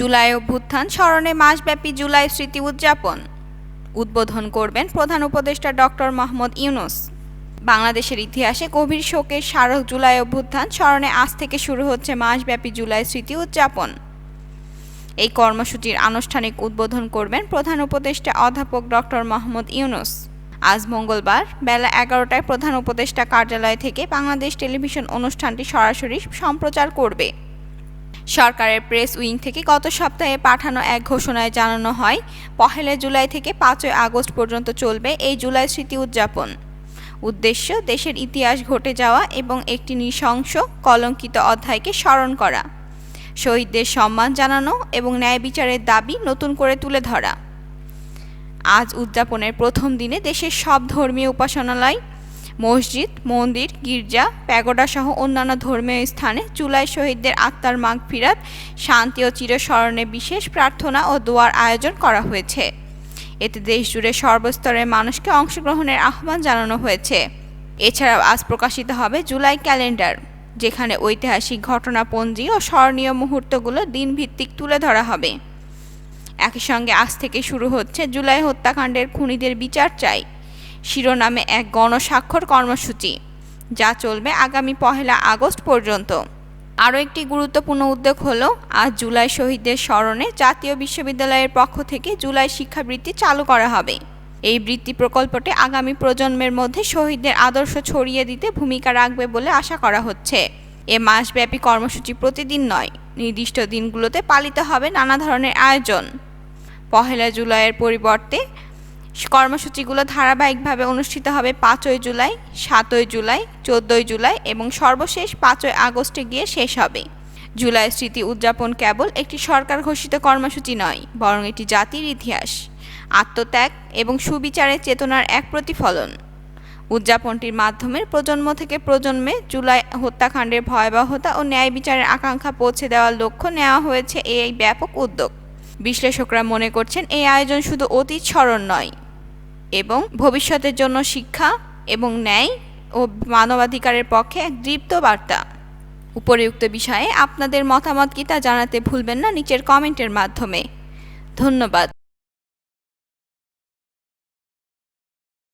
জুলাই অভ্যুত্থান, স্মরণে মাসব্যাপী জুলাই স্মৃতি উদযাপন। উদ্বোধন করবেন প্রধান উপদেষ্টা ডক্টর মোহাম্মদ ইউনুস। বাংলাদেশের ইতিহাসে গভীর শোকের স্মারক জুলাই অভ্যুত্থান, স্মরণে আজ থেকে শুরু হচ্ছে মাসব্যাপী জুলাই স্মৃতি উদযাপন। এই কর্মসূচির আনুষ্ঠানিক উদ্বোধন করবেন প্রধান উপদেষ্টা অধ্যাপক ডক্টর মোহাম্মদ ইউনুস। আজ মঙ্গলবার বেলা এগারোটায় প্রধান উপদেষ্টা কার্যালয় থেকে বাংলাদেশ টেলিভিশন অনুষ্ঠানটি সরাসরি সম্প্রচার করবে। সরকারের প্রেস উইং থেকে গত সপ্তাহে পাঠানো এক ঘোষণায় জানানো হয়, পহেলা জুলাই থেকে পাঁচই আগস্ট পর্যন্ত চলবে এই জুলাই স্মৃতি উদযাপন। উদ্দেশ্য, দেশের ইতিহাস ঘটে যাওয়া এবং একটি নৃশংস, কলঙ্কিত অধ্যায়কে স্মরণ করা। শহীদদের সম্মান জানানো এবং ন্যায় বিচারের দাবি নতুন করে তুলে ধরা। আজ উদযাপনের প্রথম দিনে দেশের সব ধর্মীয় উপাসনালয় মসজিদ, মন্দির, গির্জা, প্যাগোডা সহ অন্যান্য ধর্মীয় স্থানে জুলাই শহীদদের আত্মার মাগফিরাত শান্তি ও চিরস্মরণে বিশেষ প্রার্থনা ও দোয়ার আয়োজন করা হয়েছে। এতে দেশ জুড়ে সর্বস্তরের মানুষকে অংশগ্রহণের আহ্বান জানানো হয়েছে। এছাড়াও আজ প্রকাশিত হবে জুলাই ক্যালেন্ডার, যেখানে ঐতিহাসিক ঘটনাপঞ্জি ও স্মরণীয় মুহূর্তগুলো দিনভিত্তিক তুলে ধরা হবে। একই সঙ্গে আজ থেকে শুরু হচ্ছে জুলাই হত্যাকাণ্ডের খুনিদের বিচার চাই। শিরোনামে এক গণস্বাক্ষর কর্মসূচি, যা চলবে আগামী পহেলা আগস্ট পর্যন্ত। আরও একটি গুরুত্বপূর্ণ উদ্যোগ হলো, আজ জুলাই শহীদদের স্মরণে জাতীয় বিশ্ববিদ্যালয়ের পক্ষ থেকে জুলাই শিক্ষাবৃত্তি চালু করা হবে। এই বৃত্তি প্রকল্পটি আগামী প্রজন্মের মধ্যে শহীদদের আদর্শ ছড়িয়ে দিতে ভূমিকা রাখবে বলে আশা করা হচ্ছে। এ মাসব্যাপী কর্মসূচি প্রতিদিন নয়, নির্দিষ্ট দিনগুলোতে পালিত হবে নানা ধরনের আয়োজন। পহেলা জুলাইয়ের পরিবর্তে কর্মসূচিগুলো ধারাবাহিকভাবে অনুষ্ঠিত হবে পাঁচই জুলাই, সাতই জুলাই, চোদ্দই জুলাই এবং সর্বশেষ পাঁচই আগস্টে গিয়ে শেষ হবে। জুলাই স্মৃতি উদযাপন কেবল একটি সরকার ঘোষিত কর্মসূচি নয়, বরং এটি জাতির ইতিহাস, আত্মত্যাগ এবং সুবিচারের চেতনার এক প্রতিফলন। উদযাপনটির মাধ্যমে প্রজন্ম থেকে প্রজন্মে জুলাই হত্যাকাণ্ডের ভয়াবহতা ও ন্যায় বিচারের আকাঙ্ক্ষা পৌঁছে দেওয়ার লক্ষ্য নেওয়া হয়েছে এই ব্যাপক উদ্যোগ। বিশ্লেষকরা মনে করছেন এই আয়োজন শুধু অতীত স্মরণ নয়, এবং ভবিষ্যতের জন্য শিক্ষা এবং ন্যায় ও মানবাধিকারের পক্ষে এক দৃপ্ত বার্তা। উপরিউক্ত বিষয়ে আপনাদের মতামত কি তা জানাতে ভুলবেন না নিচের কমেন্টের মাধ্যমে। ধন্যবাদ।